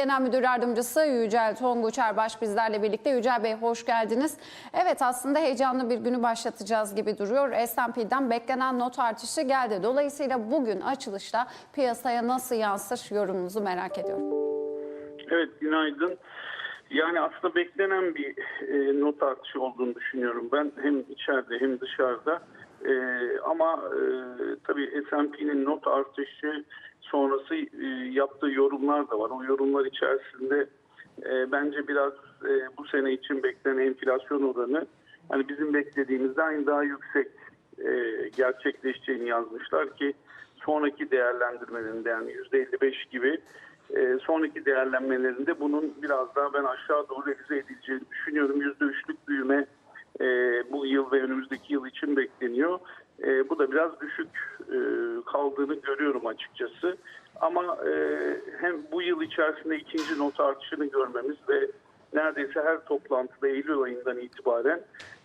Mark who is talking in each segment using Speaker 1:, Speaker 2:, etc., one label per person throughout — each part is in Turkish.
Speaker 1: Genel Müdür Yardımcısı Yücel Tonguç Erbaş bizlerle birlikte. Yücel Bey hoş geldiniz. Evet aslında heyecanlı bir günü başlatacağız gibi duruyor. S&P'den beklenen not artışı geldi. Dolayısıyla bugün açılışta piyasaya nasıl yansır yorumunuzu merak ediyorum.
Speaker 2: Evet günaydın. Yani aslında beklenen bir e, not artışı olduğunu düşünüyorum ben hem içeride hem dışarıda. E, ama e, tabii S&P'nin not artışı sonrası e, yaptığı yorumlar da var. O yorumlar içerisinde e, bence biraz e, bu sene için beklenen enflasyon oranı hani bizim beklediğimizden daha yüksek e, gerçekleşeceğini yazmışlar ki sonraki değerlendirmelerinde yani %55 gibi e, sonraki değerlenmelerinde bunun biraz daha ben aşağı doğru revize edileceğini düşünüyorum. %3'lük büyüme e, bu yıl ve önümüzdeki yıl için bekleniyor. E, bu da biraz düşük e, kaldığını görüyorum açıkçası. Ama e, hem bu yıl içerisinde ikinci not artışını görmemiz ve neredeyse her toplantıda Eylül ayından itibaren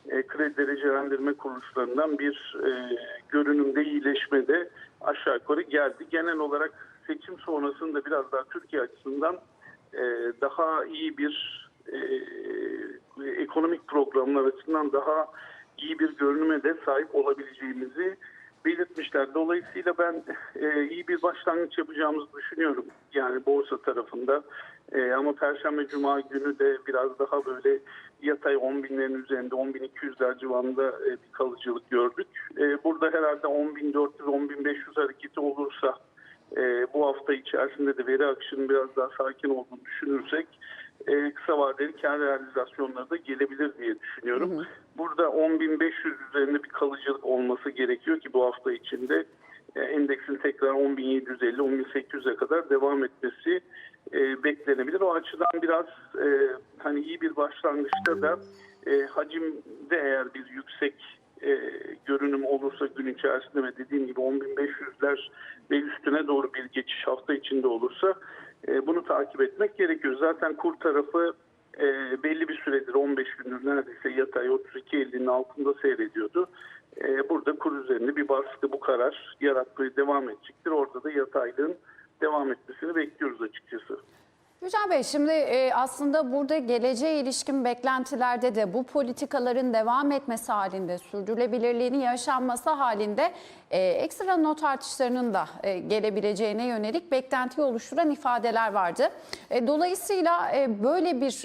Speaker 2: e, kredi derecelendirme kuruluşlarından bir e, görünümde iyileşmede aşağı yukarı geldi. Genel olarak seçim sonrasında biraz daha Türkiye açısından e, daha iyi bir e, ekonomik programlar açısından daha iyi bir görünüme de sahip olabileceğimizi belirtmişler. Dolayısıyla ben e, iyi bir başlangıç yapacağımızı düşünüyorum. Yani borsa tarafında. E, ama Perşembe Cuma günü de biraz daha böyle yatay 10 binlerin üzerinde 10 bin 200'ler civarında e, bir kalıcılık gördük. E, burada herhalde 10 bin 400 10 bin 500 hareketi olursa e, bu hafta içerisinde de veri akışının biraz daha sakin olduğunu düşünürsek e, kısa vadeli kar realizasyonları da gelebilir diye düşünüyorum. Burada 10.500 üzerinde bir kalıcılık olması gerekiyor ki bu hafta içinde e, endeksin tekrar 10.750 10.800'e kadar devam etmesi e, beklenebilir. O açıdan biraz e, hani iyi bir başlangıçta da e, hacimde eğer bir yüksek e, görünüm olursa gün içerisinde ve dediğim gibi 10.500'ler ve üstüne doğru bir geçiş hafta içinde olursa e, bunu takip etmek gerekiyor. Zaten kur tarafı e, belli bir süredir 15 gündür neredeyse yatay 32.50'nin altında seyrediyordu. E, burada kur üzerinde bir baskı bu karar yaratmaya devam edecektir. Orada da yataylığın devam etmesini bekliyoruz açıkçası.
Speaker 1: Yücel Bey şimdi e, aslında burada geleceğe ilişkin beklentilerde de bu politikaların devam etmesi halinde, sürdürülebilirliğinin yaşanması halinde e, ekstra not artışlarının da e, gelebileceğine yönelik beklenti oluşturan ifadeler vardı. Dolayısıyla böyle bir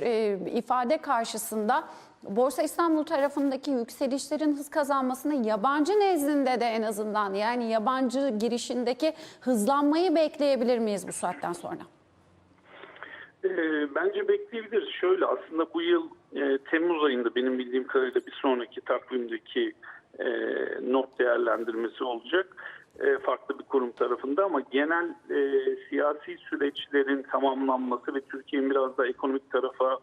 Speaker 1: ifade karşısında Borsa İstanbul tarafındaki yükselişlerin hız kazanmasını yabancı nezdinde de en azından yani yabancı girişindeki hızlanmayı bekleyebilir miyiz bu saatten sonra?
Speaker 2: E, bence bekleyebiliriz. Şöyle aslında bu yıl e, Temmuz ayında benim bildiğim kadarıyla bir sonraki takvimdeki e, not değerlendirmesi olacak. E, farklı bir kurum tarafında ama genel e, siyasi süreçlerin tamamlanması ve Türkiye'nin biraz da ekonomik tarafa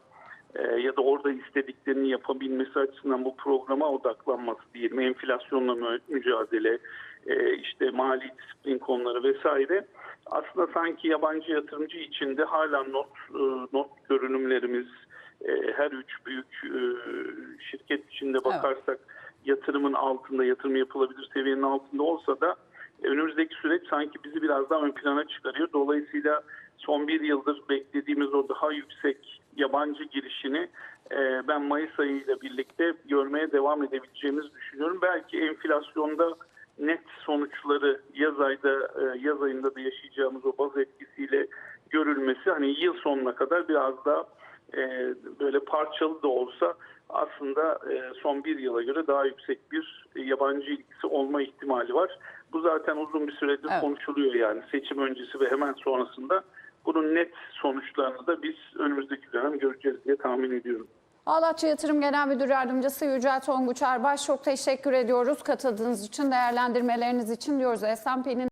Speaker 2: ya da orada istediklerini yapabilmesi açısından bu programa odaklanması diyelim. Enflasyonla mü- mücadele, e, işte mali disiplin konuları vesaire. Aslında sanki yabancı yatırımcı içinde hala not e, not görünümlerimiz e, her üç büyük e, şirket içinde bakarsak yatırımın altında, yatırım yapılabilir seviyenin altında olsa da önümüzdeki süreç sanki bizi biraz daha ön plana çıkarıyor. Dolayısıyla son bir yıldır beklediğimiz o daha yüksek yabancı girişini e, ben Mayıs ayıyla birlikte görmeye devam edebileceğimizi düşünüyorum. Belki enflasyonda net sonuçları yaz ayda e, yaz ayında da yaşayacağımız o baz etkisiyle görülmesi hani yıl sonuna kadar biraz daha e, böyle parçalı da olsa aslında e, son bir yıla göre daha yüksek bir e, yabancı ilgisi olma ihtimali var. Bu zaten uzun bir süredir
Speaker 1: Evet.
Speaker 2: konuşuluyor yani seçim öncesi ve hemen sonrasında. Bunun net sonuçlarını da biz önümüzdeki dönem göreceğiz diye tahmin ediyorum.
Speaker 1: Ağlatçı Yatırım Genel Müdür Yardımcısı Yücel Tonguç Erbaş çok teşekkür ediyoruz katıldığınız için, değerlendirmeleriniz için diyoruz. S&P'nin